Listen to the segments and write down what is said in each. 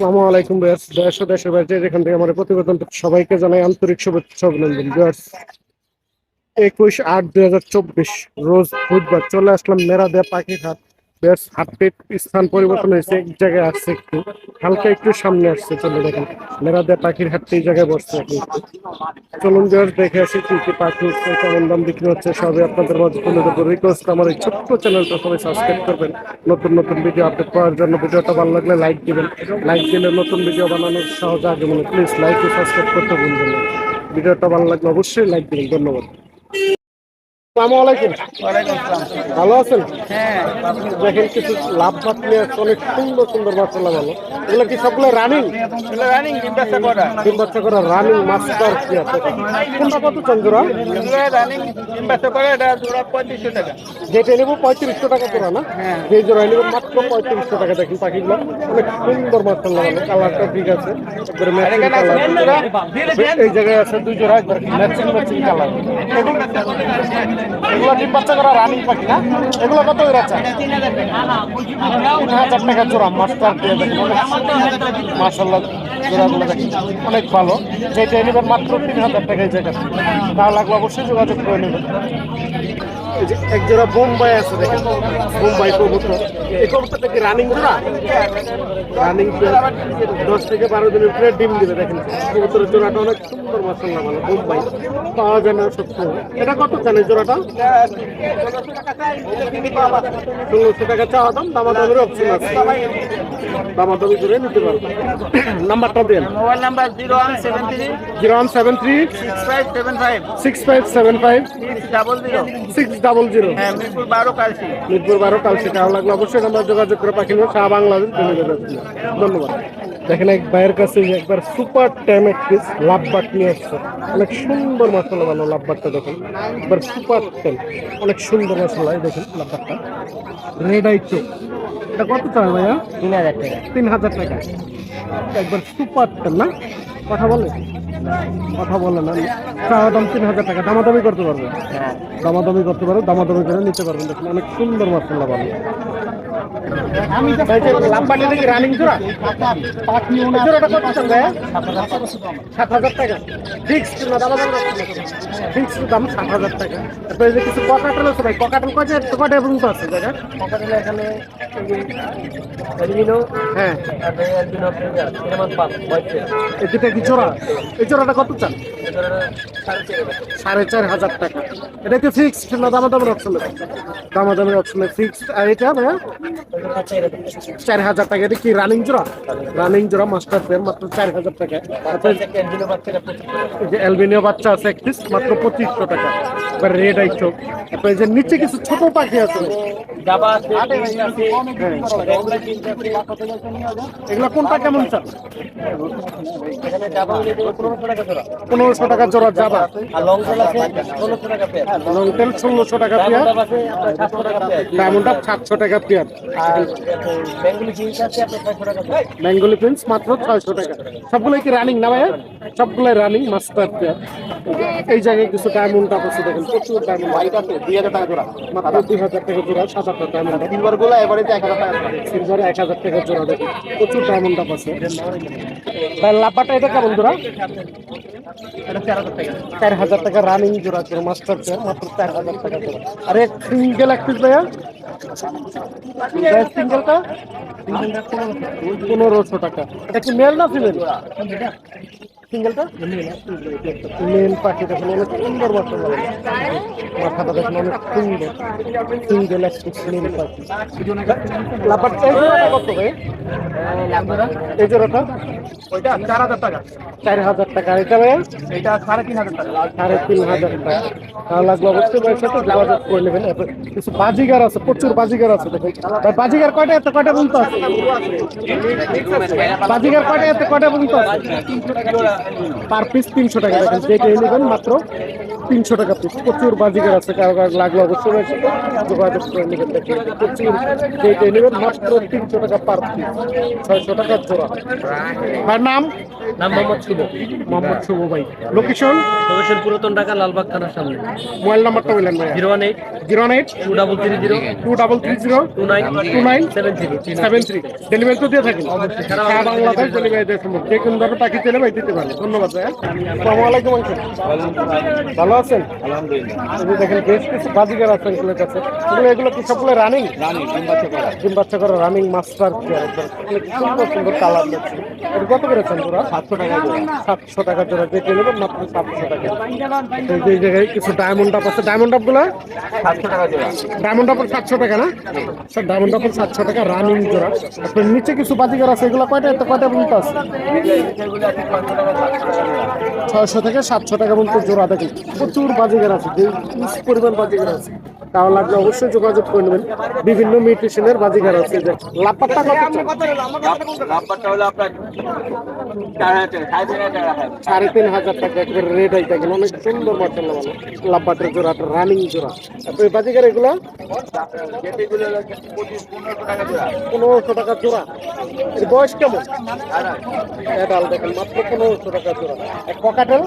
আসসালামু আলাইকুম বেস দেশ ও দেশের যেখান থেকে আমার প্রতিবেদন, সবাইকে জানাই আন্তরিক শুভেচ্ছা, অভিনন্দন। ব্যাস একুশ আট দুই হাজার চব্বিশ, রোজ বুধবার চলে আসলাম মেরাদে পাখি বেশ হাটটির স্থান পরিবর্তন হয়েছে এক জায়গায় আসছে একটু। হালকা একটু সামনে আসছে চলে দেখেন মেরাদে পাখির হাটটি এই জায়গায় বসছে চলুন বেশ দেখে আসি কি কি পাখি হচ্ছে কেমন দাম বিক্রি হচ্ছে, সবই আপনাদের মাঝে তুলে দেবো রিকোয়েস্ট আমার এই ছোট্ট চ্যানেলটা সবাই সাবস্ক্রাইব করবেন। নতুন নতুন ভিডিও আপডেট পাওয়ার জন্য ভিডিওটা ভালো লাগলে লাইক দিবেন। লাইক দিলে নতুন ভিডিও বানানোর সহজ আগে মনে প্লিজ লাইক ও সাবস্ক্রাইব করতে ভুলবেন না। ভিডিওটা ভালো লাগলে অবশ্যই লাইক দিবেন। ধন্যবাদ। আলাইকুম ভালো আছেন? হ্যাঁ। দেখেন কিছু লাভ ভাত নিয়ে অনেক সুন্দর সুন্দর মাসাল্লাহ ভালো এগুলো কি সবগুলো রানিং রানিং ডিম করা। বাচ্চা করে রানিং মাস্টার কি আছে? কোনটা কত চন্দ্রা রানিং ডিম ব্যবসা করে এটা জোড়া পঁয়ত্রিশশো টাকা। যেটা নেব পঁয়ত্রিশশো টাকা জোড়া না? হ্যাঁ। যে জোড়া নেব মাত্র পঁয়ত্রিশশো টাকা দেখেন পাখিগুলো। অনেক সুন্দর মাসাল্লাহ ভালো কালারটা ঠিক আছে। এই জায়গায় আছে দুই জোড়া ম্যাচিং ম্যাচিং কালার এগুলো ডিম বাচ্চা করা রানিং পাখি না? এগুলো কত আছে তিন হাজার টাকা জোড়া মাস্টার দিয়ে দেখেন মাসাল্লাহ অনেক ভালো। যেটা নেবেন মাত্র তিন হাজার টাকা এই জায়গা ভালো লাগলে অবশ্যই যোগাযোগ করে নেবেন। এক জোড়া বোম্বাই আছে দেখেন। বোম্বাই কবুতর। এই কবুতরটা কি রানিং জোড়া? রানিং দশ থেকে বারো দিনের প্লেট ডিম দিবে দেখেন। কবুতরের জোড়াটা অনেক সুন্দর মাসাল্লাহ ভালো বোম্বাই। পাওয়া যায় না সত্য। এটা কত এই জোড়াটা? ষোলোশো টাকা চাওয়া দাম দামাদামের অপশন আছে। দামাদামি করে নিতে পারব। নাম্বারটা দেন। Mobile number zero one seven three zero one seven three six five seven five six five seven five double zero six double zero হ্যাঁ মিরপুর বারো কালসি। মিরপুর বারো কাল সেটা ভালো লাগল? অবশ্যই আমরা যোগাযোগ করে পাখি নেব সারা বাংলাদেশ ধন্যবাদ। দেখেন এক ভাইয়ের কাছে একবার সুপার ট্যাম পিস লাভবাট নিয়ে আসছে। অনেক সুন্দর মশলা ভালো লাভবাটটা দেখেন। একবার সুপার ট্যাম অনেক সুন্দর মশলা দেখেন লাভবাটটা রেড আই চোখ। এটা কত চাই ভাইয়া? তিন হাজার টাকা। তিন হাজার টাকা। একবার সুপার ট্যাম না? কথা বলে কথা বলে না। চাওয়া দাম তিন হাজার টাকা দামাদামি করতে পারবে। হ্যাঁ। দামাদামি করতে পারবে দামাদামি করে নিতে পারবেন। দেখুন অনেক সুন্দর মাছ ভালো রানিং চান ভাইয়া সাত হাজার টাকা ফিক্স ফিক্স দাম সাত হাজার টাকা তারপরে যে কিছু ককাটেল আছে ভাই ককাটেল জায়গা সকালে এখানে হ্যাঁ কি জোড়া এই জোড়াটা কত চান সাড়ে চার হাজার চার টাকা এটা কি ফিক্সড না দামাদামের অপশন দামাদামের অপশনে ফিক্সড আর এটা চার হাজার টাকা এটা কি রানিং জোড়া? রানিং জোড়া মাস্টার পেয়ার মাত্র চার হাজার টাকা। যে বাচ্চা আছে এক পিস মাত্র পঁচিশশো টাকা। এবার রেড আইছো তারপরে যে নিচে কিছু ছোট পাখি আছে। জাবা এগুলো কোনটা কেমন চান পনেরোশো টাকা জোড়া যাবা লং টেল ষোলোশো টাকা পেয়ার লং টেল ষোলোশো টাকা পেয়ার ডায়মন্ড সাতশো টাকা পেয়ার আর বেঙ্গলি জিনিস আছে আপনার ছয়শো টাকা বেঙ্গলি প্রিন্স মাত্র ছয়শো টাকা। সবগুলোই কি রানিং না ভাইয়া? সবগুলোই রানিং মাস্টার এই জায়গায় কিছু ডায়মন্ড আছে দেখেন প্রচুর ডায়মন্ড হোয়াইট আছে দুই হাজার টাকা জোড়া। মাত্র দুই হাজার টাকা জোড়া সাত আটটা ডায়মন্ড সিলভারগুলো এবারে এক হাজার টাকা সিলভারে এক হাজার টাকা জোড়া দেখেন প্রচুর ডায়মন্ড আছে। ভাই এটা কেমন জোড়া? চার হাজার টাকা। রানিং জোড়া মাস্টার মাত্র চার হাজার টাকা জোড়া। আর সিঙ্গেল এক পিস ভাইয়া? সিঙ্গেলটা পনেরোশো টাকা। এটা কি মেল না ফিমেল সিঙ্গেলটা? মেল পাখি দেখেন অনেক সুন্দর মাথা মাথাটা দেখেন অনেক সুন্দর সিঙ্গেল এক মেল পাখি লাপার এই কত ভাই? এই জোড়াটা? ওইটা চার হাজার টাকা। চার হাজার টাকা। এটা এটা সাড়ে তিন হাজার টাকা। সাড়ে তিন হাজার টাকা। তাহলে লাগল অবশ্যই ভাইয়ের সাথে যোগাযোগ করে নেবেন। কিছু বাজিগার আছে প্রচুর বাজিগার আছে দেখেন। ভাই বাজিগার কয়টা এত কয়টা বলতে আছে? বাজিগার কয়টা এত কয়টা বলতে আছে? পার পিস তিনশো টাকা। দেখেন যেটা নেবেন মাত্র। তিনশো টাকা পিস প্রচুর বাজিকার আছে কারও কারও লাগল অবশ্যই রয়েছে। যোগাযোগ করে নেবেন প্রচুর যেটা নেবেন মাত্র তিনশো টাকা পার পিস ছয়শো টাকা জোড়া। ভাই নাম? নাম মোহাম্মদ শুভ। মোহাম্মদ শুভ ভাই। লোকেশন? লোকেশন পুরাতন ঢাকা লালবাগ থানার সামনে। মোবাইল নাম্বারটা বললেন ভাই zero one eight. Zero eight? Two double three zero. Two double three zero? Two nine two nine seven three. Seven three. Delivery তো দিয়ে থাকেন। সারা বাংলাদেশ ডেলিভারি। দিয়ে সম্ভব। যে কোনো ধরনের পাখি চাইলে ভাই দিতে ধন্যবাদ ভাই। আসসালামু। আলাইকুম ভালো আছেন? দেখেন বেশ কিছু বাজিগার আছে এগুলোর কাছে। এগুলো এগুলো কি সবগুলো রানিং ডিম বাচ্চা করা রানিং মাস্টার অনেক সুন্দর সুন্দর কালার লাগছে এটা কত করেছেন তোরা? সাতশো টাকা সাতশো টাকা জোড়া যেটা নেবেন মাত্র সাতশো টাকা। এই জায়গায় কিছু ডায়মন্ড আপ আছে। ডায়মন্ড আপগুলো? ডায়মন্ড আপের সাতশো টাকা না? স্যার ডায়মন্ড আপের সাতশো টাকা রানিং জোড়া। আপনার নিচে কিছু বাজিগার আছে? এগুলো কয়টা? এত কয়টা পর্যন্ত আছে? ছয়শো থেকে সাতশো টাকা পর্যন্ত জোড়া দেখেন। প্রচুর বাজিগার আছে পরিমাণ বাজিগার আছে। তাও লাগলে অবশ্যই যোগাযোগ করে নেবেন। বিভিন্ন মিউট্রিশনের বাজিগার আছে যে লাপাত্তা কত সাড়ে তিন হাজার টাকা। একবারে রেড আই দেখেন অনেক সুন্দর মার্শাল্লাহ ভালো। লাপাটের জোড়া রানিং জোড়া। তারপরে এই বাজিগার এগুলো? পনেরোশো টাকা জোড়া। এর বয়স কেমন? এডাল দেখেন মাত্র পনেরোশো টাকা জোড়া। এক পকাটেল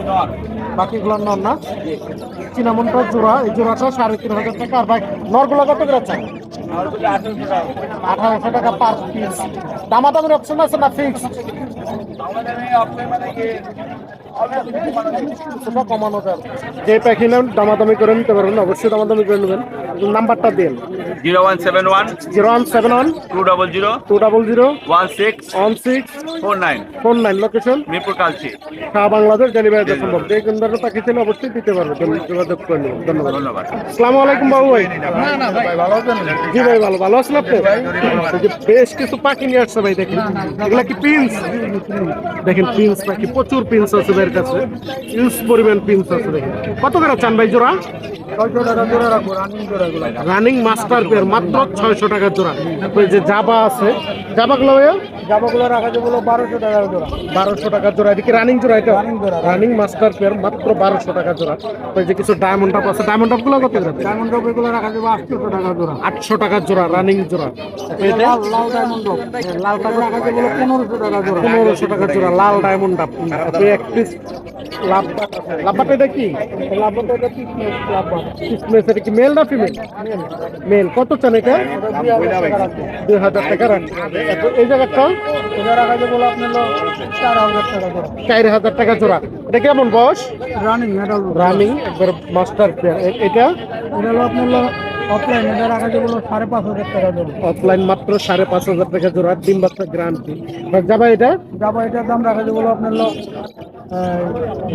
জোড়া ওটা হলো আপনার সাড়ে তিন হাজার টাকা আর বাকিগুলো নন বাকিগুলো নর না। চিনামনটা জোড়া, এই জোড়াটা সাড়ে তিন হাজার টাকা। আর বাকি নরগুলো কত করে চাই আঠারোশো টাকা পার পিস দামাদামের অপশন আছে না ফিক্স কমানো যাবে। যে দামাদামি করে নিতে পারবেন অবশ্যই দামাদামি করে নেবেন। নাম্বারটা দিন। Zero one seven one zero one seven one two double zero two double zero one six one six four nine. Four nine. Location Mirpur Kalshi. সারা বাংলাদেশ ডেলিভারি সম্ভব। যে কোন ধরনের পাখি ছিল অবশ্যই দিতে পারবে। যোগাযোগ করে নেবেন। ধন্যবাদ। ধন্যবাদ। আসসালামু আলাইকুম বাবু ভাই। জি ভাই ভালো। ভালো আছেন আপনি? বেশ কিছু পাখি নিয়ে আসছে ভাই দেখেন। এগুলা কি পিন্স দেখেন পিন্স পাখি প্রচুর পিন্স আছে ভাইয়ের কাছে ইউজ পরিমাণ পিন্স আছে দেখেন। কত করে চান ভাই জোড়া? রানিং মাস্টার পেয়ার মাত্র ছয়শো টাকা জোড়া। তারপরে যে জাবা আছে। জাবাগুলো ভাইয়া? জাবাগুলো রাখা যাবে বারোশো টাকা জোড়া। বারোশো টাকা জোড়া। এটা? কি রানিং জোড়া এটা রানিং মাস্টার পেয়ার মাত্র বারোশো টাকা জোড়া। তারপরে যে কিছু ডায়মন্ড আপ আছে। ডায়মন্ড আপগুলো কত করে? ডায়মন্ড আপ এগুলো রাখা যাবে আটশো টাকা জোড়া। আটশো টাকা জোড়া রানিং জোড়া। লাল ডায়মন্ড লাল টাকা রাখা যাবে পনেরোশো টাকা জোড়া। পনেরোশো টাকা জোড়া লাল ডায়মন্ড আপ এক পিস লাভ লাভবাটা এটা কি? লাভবাটা এটা কিসমেস লাভবাট কিসমেস এটা কি মেল না ফিমেল মেল কত চান এটা? দুই হাজার টাকা এই জায়গাটা? বলে আপনার চার হাজার টাকা জোড়া। চার হাজার টাকা জোড়া এটা কেমন বয়স? রানিং রানিং একবার মাস্টার প্লেয়ার এটা? এটা হলো আপনার অফলাইন এটা রাখা যাবে সাড়ে পাঁচ হাজার টাকা জোড়া অফলাইন মাত্র সাড়ে পাঁচ হাজার টাকা জোড়া ডিম বাচ্চা গ্রান্টি যাবা এটা? যাবা এটার দাম রাখা যাবে আপনার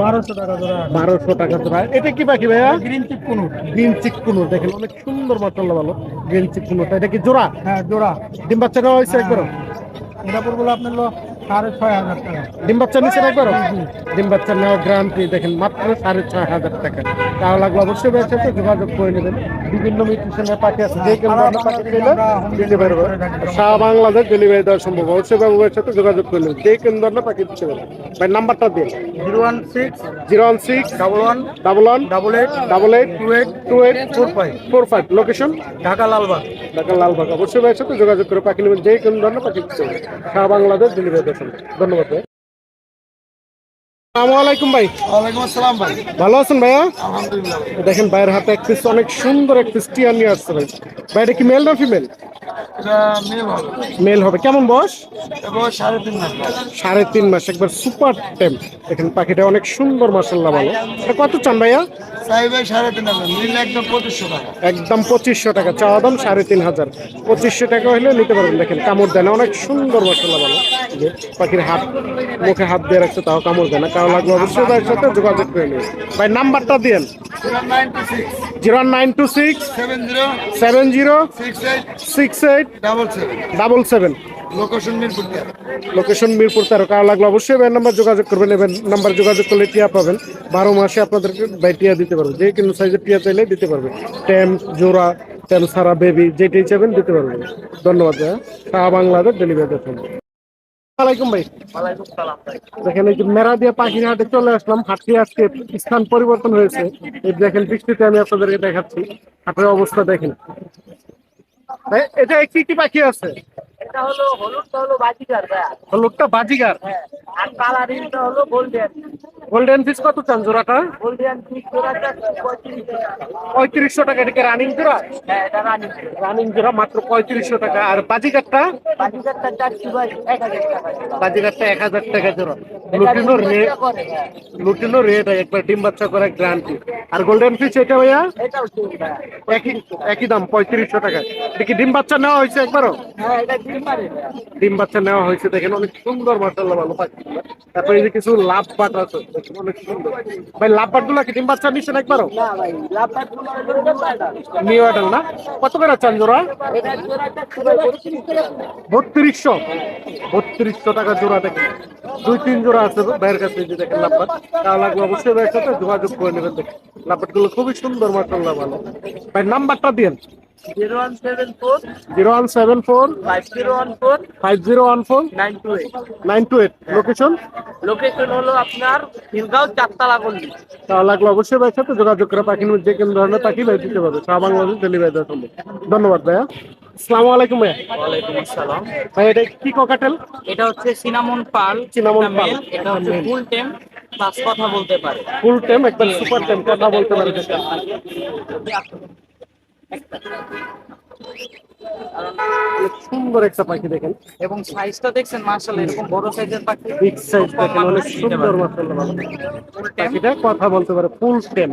বারোশো টাকা জোড়া। বারোশো টাকা জোড়া। এটা কি পাখি ভাইয়া? Green cheek কুনুর। গ্রিন চিক কুনুর দেখেন অনেক সুন্দর মাসাল্লাহ ভালো। গ্রিন চিক কুনুর এটা কি জোড়া? হ্যাঁ জোড়া। ডিম বাচ্চা দেওয়া হয়েছে একবার এটা পড়ব আপনার সাড়ে ছয় হাজার টাকা। ডিম বাচ্চা নিচে একবার ডিম বাচ্চা নেওয়া গ্রান্টি দেখেন মাত্র সাড়ে ছয় হাজার টাকা। লাগল অবশ্যই ভাইয়ের সাথে যোগাযোগ করে নেবেন। বিভিন্ন মিউটিশনের পাখি আছে যে কোনো পাখি পেলে দিতে সারা বাংলাদেশ ডেলিভারি দেওয়া সম্ভব। অবশ্যই সাথে যোগাযোগ করে নেবেন। যে কোনো ধরনের পাখি দিতে পারবে। ভাই নাম্বারটা দিন। Zero one six zero one six double one double one double eight double eight two eight two eight four five. Four five. Location Dhaka Lalbagh. Dhaka Lalbagh অবশ্যই ভাইয়ের সাথে যোগাযোগ করে পাখি নেবেন যে কোনো ধরনের পাখি সারা বাংলাদেশ ডেলিভারি সম্ভব ধন্যবাদ ভাই। আসসালামু ভাই। ওয়ালাইকুম আসসালাম ভাই। ভালো আছেন ভাইয়া? আলহামদুলিল্লাহ। দেখেন ভাইয়ের হাতে এক পিস অনেক সুন্দর এক পিস টিয়ার নিয়ে আসছে ভাই। ভাই এটা কি মেল না ফিমেল মেল হবে। কেমন বয়স? সাড়ে তিন মাস। একবার সুপার টেম দেখেন পাখিটা অনেক সুন্দর মাসাল্লাহ ভালো। এটা কত চান ভাইয়া? একদম পঁচিশশো টাকা। চাওয়া দাম সাড়ে তিন হাজার। পঁচিশশো টাকা হলে নিতে পারবেন। দেখেন কামড় দেয় না। অনেক সুন্দর মশলা ভালো। যে পাখির হাত মুখে হাত দিয়ে রাখছে তাও কামড় দেয় না। কারও লাগবে অবশ্যই তার সাথে যোগাযোগ করে নেবেন ভাই নাম্বারটা দিন zero nine two six. Seven zero. Seven zero six eight. Six eight. Double seven location Mirpur তেরো কারও লাগলে অবশ্যই ভাই নাম্বার যোগাযোগ করবেন এবার নাম্বার যোগাযোগ করলে টিয়া পাবেন বারো মাসে আপনাদেরকে ভাই টিয়া দিতে পারবে যে কোনো সাইজের টিয়া চাইলে দিতে পারবে ট্যাম জোড়া ট্যাম সারা বেবি যেটাই চাইবেন দিতে পারবে ধন্যবাদ ভাইয়া সারা বাংলাদেশ ডেলিভারি ওয়ালাইকুম ভাই ভাই দেখেন এই যে মেরা দিয়ে পাখির হাটে চলে আসলাম। হাটটি আজকে স্থান পরিবর্তন হয়েছে। এই দেখেন বৃষ্টিতে আমি আপনাদেরকে দেখাচ্ছি। হাটের অবস্থা দেখেন। এটা কি কি পাখি আছে? এটা হলো হলুদটা হলো বাজিকার ভাই। হলুদটা বাজিগার? হ্যাঁ আর কালারিংটা হলো গোল্ডেন। গোল্ডেন ফিস কত চান জোড়াটা? গোল্ডেন ঠিক জোড়াটা পঁয়ত্রিশ টাকা। রানিং জোড়া? হ্যাঁ এটা রানি রানিং জোড়া মাত্র পঁয়ত্রিশশো টাকা। আর বাজিকারটা টাকা। জোড়া। লুটিনো রেট হ্যাঁ লুটিনো রেট একবার ডিম বাচ্চা করা গ্যারান্টি আর গোল্ডেন ফিস এটা ভাইয়া? একই একই দাম পঁয়ত্রিশশো টাকা। এটা কি ডিম বাচ্চা নেওয়া হয়েছে একবারও? হ্যাঁ ডিম বাচ্চা। নেওয়া হয়েছে দেখেন অনেক সুন্দর মাসাল্লাহ ভালো পাখি। তারপরে এই যে কিছু লাভ পাট আছে অনেক সুন্দর। ভাই লাভ পাটগুলা কি ডিম বাচ্চা নিচ্ছেন একবারও? পাটা নিউ আডাল না? কত করে চান জোড়া? বত্রিশশো? বত্রিশশো টাকা জোড়া দেখেন। দুই তিন জোড়া আছে ভাইয়ের কাছে দেখেন লাভপাট তা লাগবে অবশ্যই ভাইয়ের সাথে যোগাযোগ করে নেবেন দেখেন। লাভপাটগুলো খুবই সুন্দর মাসাল্লাহ ভালো। ভাই নাম্বারটা দিন zero one seven four zero one seven four five zero one four five zero one four nine two eight. Nine two eight. Location location হলো আপনার চারতলা লাগলে অবশ্যই ভাইয়ের সাথে যোগাযোগ করে পাখি যে কোনো ধরনের পাখি ভাই দিতে পারবে। সারা বাংলাদেশ ডেলিভারি দেওয়া সম্ভব ধন্যবাদ ভাইয়া। আসসালামু আলাইকুম ভাইয়া। ওয়ালাইকুম আসসালাম। ভাই এটা কি ককাটেল এটা হচ্ছে সিনামন পাল। সিনামন পাল। এটা হচ্ছে ফুল প্লাস কথা বলতে পারে। ফুল টাইম একদম সুপার টাইম কথা বলতে পারে। সুন্দর একটা পাখি দেখেন। এবং সাইজটা দেখছেন মার্শাল এরকম বড় সাইজের পাখি। বিগ সাইজ দেখেন অনেক সুন্দর পাখিটা কথা বলতে পারে ফুল টাইম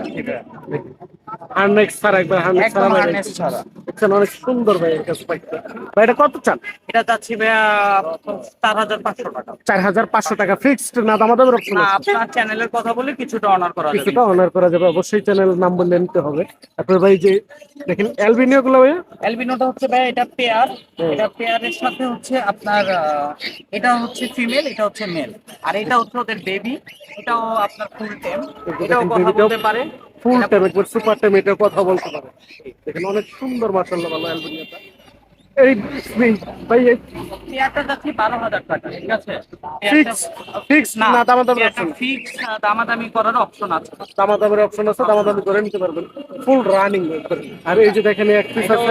হার্নেক্স ছাড়া একবার হার্নেক্স ছাড়া। দেখছেন অনেক সুন্দর ভাই এর কাছে পাখিটা ভাই এটা কত চান? এটা চাচ্ছি ভাইয়া চার হাজার পাঁচশো টাকা। চার হাজার পাঁচশো টাকা ফিক্সড না দামাদামের অপশন না আপনার চ্যানেলের কথা বলে কিছুটা অনার করা কিছুটা অনার করা যাবে অবশ্যই চ্যানেলের নাম বললে নিতে হবে। তারপরে ভাই যে দেখেন অ্যালবিনিও গুলো ভাইয়া? অ্যালবিনোটা হচ্ছে ভাই এটা পেয়ার এটা পেয়ারের সাথে হচ্ছে আপনার এটা হচ্ছে ফিমেল এটা হচ্ছে মেল আর এটা হচ্ছে ওদের বেবি এটাও আপনার ফুল টেম এটাও কথা বলতে পারে। ফুল টাইম একবার সুপার টাইম এটা কথা বলতে পারে। এখানে অনেক সুন্দর মাসাল্লাহ ভালো অ্যালবিনিওটা এই ভাই এই যাচ্ছে বারো হাজার টাকা ঠিক আছে? ফিক্স ফিক্স না দামাদামের অপশন ফিক্স দামাদামি করার অপশন আছে। দামাদামের অপশন আছে দামাদামি করে নিতে পারবেন। ফুল রানিং আর এই যে দেখেন এক পিস আছে।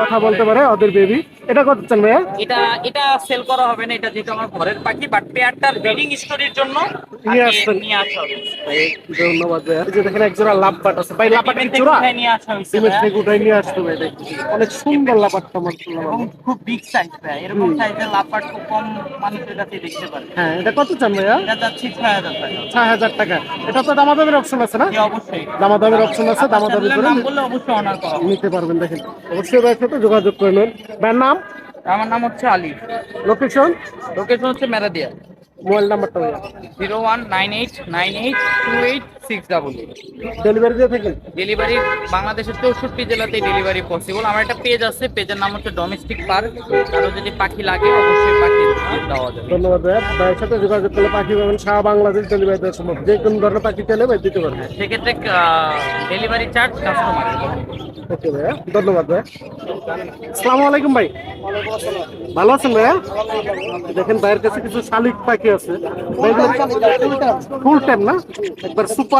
কথা বলতে পারে ওদের বেবি এটা কত চান ভাইয়া? এটা এটা সেল করা হবে না এটা যেটা আমার ঘরের পাখি বাট পেয়ারটার ব্রিডিং স্টোরির জন্য নিয়ে আসছেন। নিয়ে আসা ধন্যবাদ ভাইয়া। এই যে দেখেন এক জোড়া লাভ বাট আছে। ভাই ডিমের থেকে জোড়া নিয়ে আসা হয়েছে উঠাই নিয়ে আসতে ভাই অনেক সুন্দর লাপাটটা মাসাল্লাহ এবং খুব বিগ সাইজ ভাই। এরকম সাইজের লাপার খুব কম মানুষের কাছে দেখতে পারে। হ্যাঁ এটা কত চান ভাইয়া? এটা যাচ্ছে ছয় হাজার টাকা। ছয় হাজার টাকা। এটা তো দামাদামের অপশন আছে না? অবশ্যই। দামাদামের অপশন আছে দামাদামি করে অবশ্যই অনার করা নিতে পারবেন দেখেন। অবশ্যই ভাইয়ের সাথে যোগাযোগ করে নেন। ভাইয়ের নাম? আমার নাম হচ্ছে আলী। লোকেশন লোকেশন হচ্ছে মেরাদিয়া। মোবাইল নাম্বারটা ভাইয়া। Zero one nine eight nine eight two eight six double delivery দিয়ে থাকেন? ডেলিভারি বাংলাদেশের চৌষট্টি জেলাতেই ডেলিভারি পসিবল আমার একটা পেজ আছে পেজের নাম হচ্ছে ডোমেস্টিক পার্ক কারও যদি পাখি লাগে অবশ্যই পাখি দেওয়া যাবে। ধন্যবাদ ভাইয়ের সাথে যোগাযোগ করলে পাখি পাবেন। সারা বাংলাদেশ ডেলিভারি দেওয়া সম্ভব। যে কোনো ধরনের পাখি চাইলে ভাই দিতে পারবেন। সেক্ষেত্রে ডেলিভারি চার্জ কাস্টমারের ওকে ভাইয়া ধন্যবাদ ভাইয়া। আসসালামু আলাইকুম ভাই। ভালো আছেন ভাইয়া? দেখেন ভাইয়ের কাছে কিছু শালিক পাখি আছে। ফুল টাইম না? একবার সুপার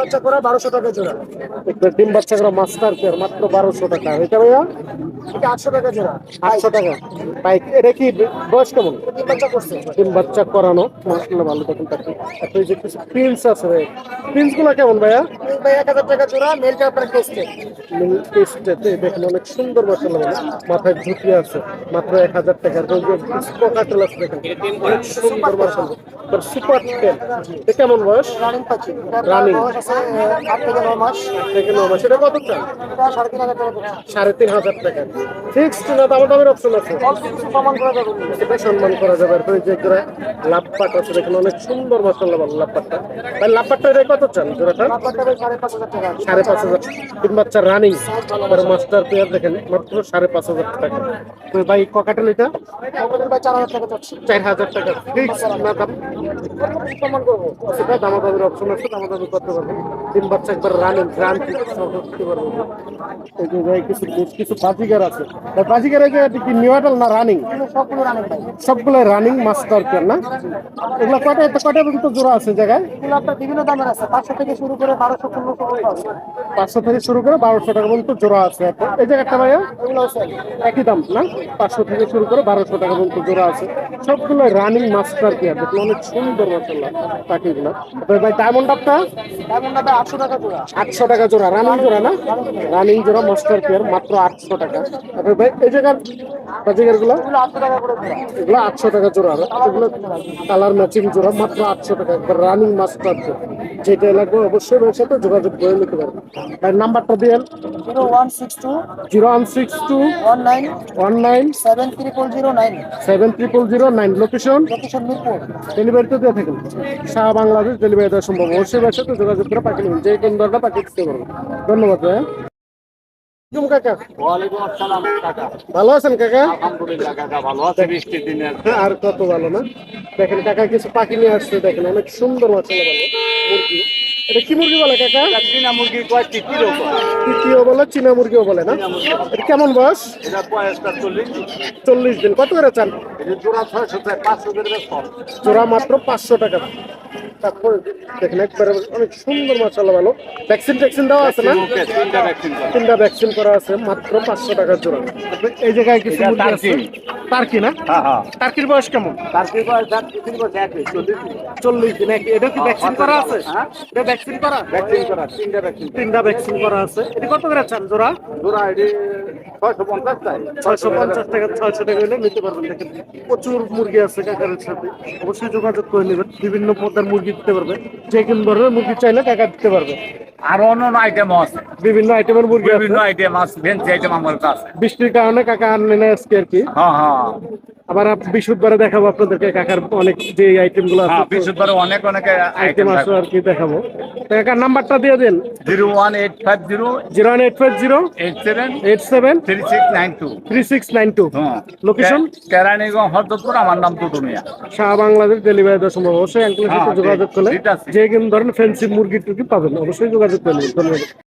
বাচ্চা করা বারোশো টাকা জোড়া। একটা ডিম বাচ্চা করা মাস্টার কেয়ার মাত্র বারোশো টাকা। এটা ভাইয়া? এটা আটশো টাকা জোড়া। আটশো টাকা। বাইক এটা কি বয়স কেমন? ডিম বাচ্চা করছে। ডিম বাচ্চা করানো। মশলা ভালো দেখুন তাকে এই যে কিছু প্রিন্স আছে ভাই প্রিন্সগুলো কেমন ভাইয়া? ভাই এক হাজার টাকা জোড়া মেলটা আপনার টেস্টে টেস্টেতে দেখেন অনেক সুন্দর মশলা ভালো মাথায় ঝুঁকি আছে। মাত্র এক হাজার টাকার কাটেল আছে দেখেন। অনেক সুন্দর মশলা তার সুপার টেন। কেমন বয়স? রানিং। পাচ্ছি আহ, আট থেকে নয় মাস আট থেকে ন মাস এটা কত চান সাড়ে তিন হাজার টাকা। ফিক্সড না দাম দামের অপশন আছে? কিছু করা যাবে সেটা সম্মান করা যাবে। আর যে জোড়া লাভপাট আছে দেখুন অনেক সুন্দর মশলা ভালো লাভপাটটা। ভাই লাভপাটটা এটা কত চান জোড়াটা? সাড়ে পাঁচ হাজার। তিন বাচ্চা রানিং। মাস্টার প্লেয়ার দেখেন মাত্র সাড়ে পাঁচ হাজার টাকা। তো ভাই ককাটেল এটা? চার হাজার টাকা চার হাজার টাকা। ফিক্স না দাম? সেটা দামাদামির অপশন আছে দামাদামি করতে পারবেন তিন বাচ্চা একবার রানিং গ্রান করতে ভাই কিছু কিছু বাজিগার আছে বাজিগার কি নিউটাল না রানিং সবগুলো রানিং সবগুলো রানিং মাস্টার প্লেয়ার না এগুলো কটা কটা পর্যন্ত জোড়া আছে জায়গায় বিভিন্ন দামের আছে পাঁচশো থেকে শুরু করে বারোশো আছে পাঁচশো থেকে শুরু করে বারোশো টাকা পর্যন্ত জোড়া আছে এই জায়গাটা ভাইয়া একই দাম না পাঁচশো থেকে শুরু করে বারোশো টাকা পর্যন্ত জোড়া আছে সবগুলো রানিং মাস্টার পেয়ার দেখুন অনেক সুন্দর পাখিগুলো ভাই ডায়মন্ড আপটা টাকা জোড়া। আটশো টাকা জোড়া রানিং জোড়া না? রানিং জোড়া মাস্টার পেয়ার মাত্র আটশো টাকা। তারপরে ভাই এই জায়গার এগুলো আটশো টাকা করে জোড়া। এগুলো আটশো টাকা জোড়া এগুলো কালার ম্যাচিং জোড়া মাত্র আটশো টাকা। একবার রানিং মাস্টার যেটা লাগবে অবশ্যই ওর সাথে যোগাযোগ করে নিতে পারবেন ভাই নাম্বারটা দিয়ে zero one six two zero one six two one nine one nine seven triple zero nine. Seven triple zero nine. Location? Location Mirpur. ডেলিভারিতে দিয়ে থাকেন। সারা বাংলাদেশ ডেলিভারি দেওয়া সম্ভব। অবশ্যই যোগাযোগ করে পাঠিয়ে নেবেন। যে কোন দরকার পাঠিয়ে দিতে পারবেন ধন্যবাদ ভাইয়া। কাকা। ভালো আছেন কাকা? আলহামদুলিল্লাহ কাকা ভালো আছে। বৃষ্টির দিনের আর কত ভালো না? দেখেন কাকা কিছু পাখি নিয়ে আসছে দেখেন অনেক সুন্দর মাছ। ভালো মুরগি। এটা কি মুরগি বলে কাকা? চীনা মুরগি কয়েকটি কিলো তৃতীয় বলে চীনা মুরগিও বলে না? এটা কেমন বয়স? চল্লিশ চল্লিশ দিন। কত করে চান? জোড়া ছয়শো জোড়া মাত্র পাঁচশো টাকা। তারপর দেখেন একবারে অনেক সুন্দর ভালো। ভ্যাকসিন ট্যাকসিন দেওয়া আছে না? তিনটা ভ্যাকসিন করা ভ্যাকসিন করা আছে মাত্র পাঁচশো টাকার জোড়া। এই জায়গায় কিছু। টার্কি। না? হ্যাঁ হ্যাঁ। টার্কির বয়স কেমন? তার বয়স চল্লিশ চল্লিশ দিন এক- এটা কি ভ্যাকসিন করা আছে? হ্যাঁ। এটা ভ্যাকসিন করা? ভ্যাকসিন করা তিনটা ভ্যাকসিন তিনটা ভ্যাকসিন করা আছে। এটা কত করে চান জোড়া? জোড়া এটি ছয়শো পঞ্চাশ চাই ছয়শো পঞ্চাশ টাকা ছয়শো টাকা হলে নিতে পারবেন। দেখেন প্রচুর মুরগি আছে কাকারের সাথে। অবশ্যই যোগাযোগ করে নেবেন। বিভিন্ন প্রকার মুরগি দিতে পারবে। যে কোন ধরনের মুরগি চাইলে টাকা দিতে পারবে। আর অন্য আইটেম আছে। বিভিন্ন আইটেমের মুরগি বিভিন্ন আইটেম আছে ভেন্সি আইটেম আমার কাছে বৃষ্টির কারণে কাকা আনলেন না আজকে আর কি। হ্যাঁ হ্যাঁ। আবার বৃহস্পতিবারে দেখাবো আপনাদেরকে কাকার অনেক যে আইটেমগুলো হ্যাঁ আছে। বৃহস্পতিবার অনেক অনেক আইটেম আছে আর কি দেখাবো। কাকার নাম্বারটা দিয়ে দিন। Zero one eight five zero zero one eight five zero eight seven eight seven three six nine two. Three six nine two. হ্যাঁ। লোকেশন কেরানীগঞ্জ হরদপুর আমার নাম দুদুমিয়া সারা বাংলাদেশ ডেলিভারি দেওয়া সম্ভব। অবশ্যই সাথে হ্যাঁ, যোগাযোগ করলে যে কোন ধরনের ফ্যান্সি মুরগি টুরগি পাবেন। অবশ্যই যোগাযোগ করবেন। ধন্যবাদ।